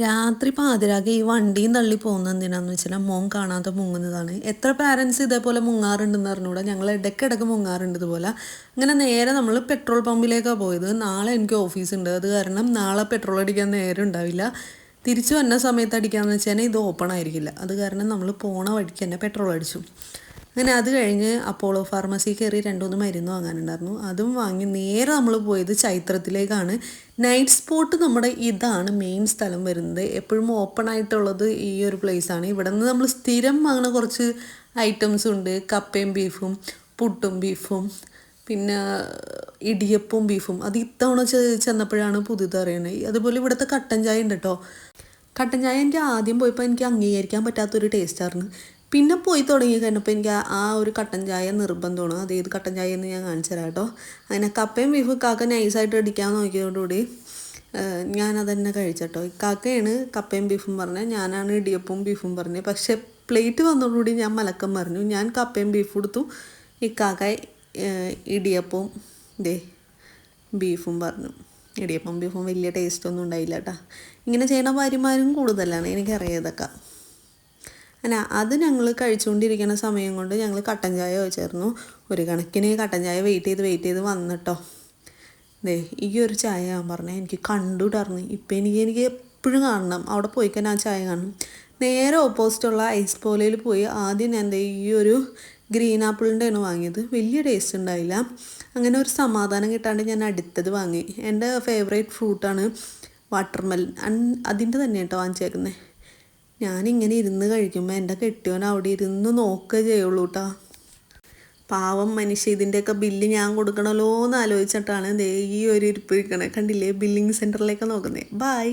രാത്രി പാതിരാകെ ഈ വണ്ടിയും തള്ളി പോകുന്ന എന്തിനാന്ന് വെച്ചാൽ മോൻ കാണാതെ മുങ്ങുന്നതാണ്. എത്ര പാരൻസ് ഇതേപോലെ മുങ്ങാറുണ്ടെന്ന് അറിഞ്ഞൂടാ? ഞങ്ങൾ ഇടയ്ക്കിടയ്ക്ക് മുങ്ങാറുണ്ട് ഇതുപോലെ. അങ്ങനെ നേരെ നമ്മൾ പെട്രോൾ പമ്പിലേക്കാണ് പോയത്. നാളെ എനിക്ക് ഓഫീസ് ഉണ്ട്. അത് കാരണം നാളെ പെട്രോൾ അടിക്കാൻ നേരം ഉണ്ടാവില്ല. തിരിച്ചു വന്ന സമയത്ത് അടിക്കാമെന്ന് വെച്ചാൽ ഇത് ഓപ്പൺ ആയിരിക്കില്ല. അത് കാരണം നമ്മൾ പോണ വഴിക്ക് തന്നെ പെട്രോൾ അടിച്ചു. അങ്ങനെ അത് കഴിഞ്ഞ് അപ്പോളോ ഫാർമസി കയറി രണ്ടുമൂന്ന് മരുന്ന് വാങ്ങാനുണ്ടായിരുന്നു. അതും വാങ്ങി നേരെ നമ്മൾ പോയത് ചൈത്രത്തിലേക്കാണ്. നൈറ്റ് സ്പോട്ട് നമ്മുടെ ഇതാണ് മെയിൻ സ്ഥലം വരുന്നത്. എപ്പോഴും ഓപ്പൺ ആയിട്ടുള്ളത് ഈ ഒരു ആണ്. ഇവിടെ നിന്ന് നമ്മൾ സ്ഥിരം വാങ്ങുന്ന കുറച്ച് ഐറ്റംസ് ഉണ്ട്. കപ്പയും ബീഫും പുട്ടും ബീഫും പിന്നെ ഇടിയപ്പവും ബീഫും അത് ഇത്തവണ ചെന്നപ്പോഴാണ് പുതിയത് അറിയുന്നത്. അതുപോലെ ഇവിടുത്തെ കട്ടൻ ചായ ഉണ്ട് കേട്ടോ കട്ടൻ ചായ എന്റെ ആദ്യം പോയപ്പോൾ എനിക്ക് അംഗീകരിക്കാൻ പറ്റാത്തൊരു ടേസ്റ്റായിരുന്നു പിന്നെ പോയി തുടങ്ങി കഴിഞ്ഞപ്പോൾ എനിക്ക് ആ- ഒരു കട്ടൻ ചായ നിർബന്ധമാണ്. അത് ഏത് കട്ടൻ ചായ എന്ന് ഞാൻ കാണിച്ചു തരാം കേട്ടോ അങ്ങനെ കപ്പയും ബീഫും കാക്ക നൈസായിട്ട് അടിക്കാൻ നോക്കിയതോടുകൂടി ഞാനത് ഞാനതന്നെ കഴിച്ചട്ടോ കാക്കയാണ് കപ്പയും ബീഫും പറഞ്ഞത്. ഞാനാണ് ഇടിയപ്പവും ബീഫും പറഞ്ഞത്. പക്ഷെ പ്ലേറ്റ് വന്നതോടുകൂടി ഞാൻ മലക്കം പറഞ്ഞു ഞാൻ കപ്പയും ബീഫും കൊടുത്തു. ഈ കാക്ക ഇടിയപ്പവും ദേ ബീഫും പറഞ്ഞു. ഇടിയപ്പം ബീഫും വലിയ ടേസ്റ്റ് ഒന്നും ഉണ്ടായില്ല കേട്ടോ. ഇങ്ങനെ ചെയ്യണ ഭാര്യമാരും കൂടുതലാണ്. എനിക്കറിയാം ഇതൊക്കെ. അല്ല അത് ഞങ്ങൾ കഴിച്ചുകൊണ്ടിരിക്കുന്ന സമയം കൊണ്ട് ഞങ്ങൾ കട്ടൻ ചായ വെച്ചായിരുന്നു ഒരു കണക്കിന് കട്ടൻ ചായ വെയിറ്റ് ചെയ്ത് വെയിറ്റ് ചെയ്ത് വന്നിട്ടോ. ദേ ഈ ഒരു ചായ ഞാൻ പറഞ്ഞത് എനിക്ക് കണ്ടുവിടായിരുന്നു ഇപ്പം എനിക്ക് എനിക്ക് എപ്പോഴും കാണണം. അവിടെ പോയി കഴിഞ്ഞാൽ ആ ചായ കാണണം നേരെ ഓപ്പോസിറ്റുള്ള ഐസ് പോലയിൽ പോയി ആദ്യം ഞാൻ ഈ ഒരു ഗ്രീൻ ആപ്പിളിന്റെയാണ് വാങ്ങിയത്. വലിയ ടേസ്റ്റ് ഉണ്ടായില്ല. അങ്ങനെ ഒരു സമാധാനം കിട്ടാണ്ട് ഞാൻ അടുത്തത് വാങ്ങി. എന്റെ ഫേവറേറ്റ് ഫ്രൂട്ടാണ് വാട്ടർമെലൻ അതിന്റെ തന്നെ കേട്ടോ വാങ്ങിച്ചേക്കുന്നത് ഞാനിങ്ങനെ ഇരുന്ന് കഴിക്കുമ്പോൾ എന്റെ കെട്ടിയോൻ അവിടെ ഇരുന്ന് നോക്കുക ചെയ്യുള്ളൂ കേട്ടോ പാവം മനുഷ്യ ഇതിന്റെയൊക്കെ ബില്ല് ഞാൻ കൊടുക്കണമല്ലോ എന്ന് ആലോചിച്ചിട്ടാണ് ദേ ഈ ഒരു ഇരിപ്പ് ഇരിക്കണേ കണ്ടില്ലേ? ബില്ലിംഗ് സെന്ററിലേക്ക് നോക്കുന്നത് ബായ്